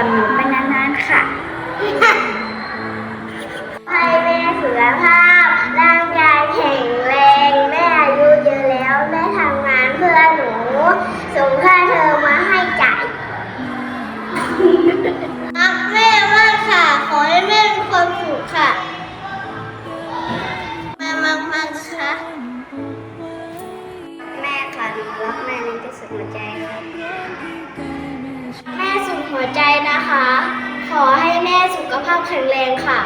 กับหนูไปนานๆค่ะให้แม่สุขภาพ ร่างกายแข็งแรง แม่อายุเยอะแล้ว แม่ทำงานเพื่อหนู ส่งค่าเทอมมาให้จ่ายรักแม่มากค่ะ ขอให้แม่เป็นคนสุขค่ะแม่มากมากค่ะแม่ค่ะหนูรักแม่ในที่สุดหัวใจค่ะ หัวใจนะคะ ขอให้แม่สุขภาพแข็งแรงค่ะ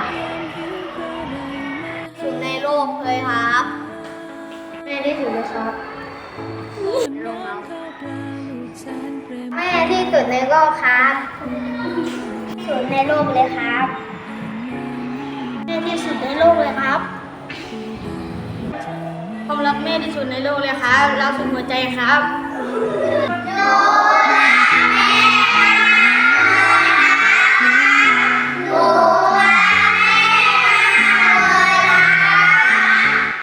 สุดในโลกเลยครับแม่ที่สุดเลยครับแม่ที่สุดในโลกครับสุดในโลกเลยครับแม่ที่สุดในโลกเลยครับผมรักแม่ที่สุดในโลกเลยครับรักสุดหัวใจครับแ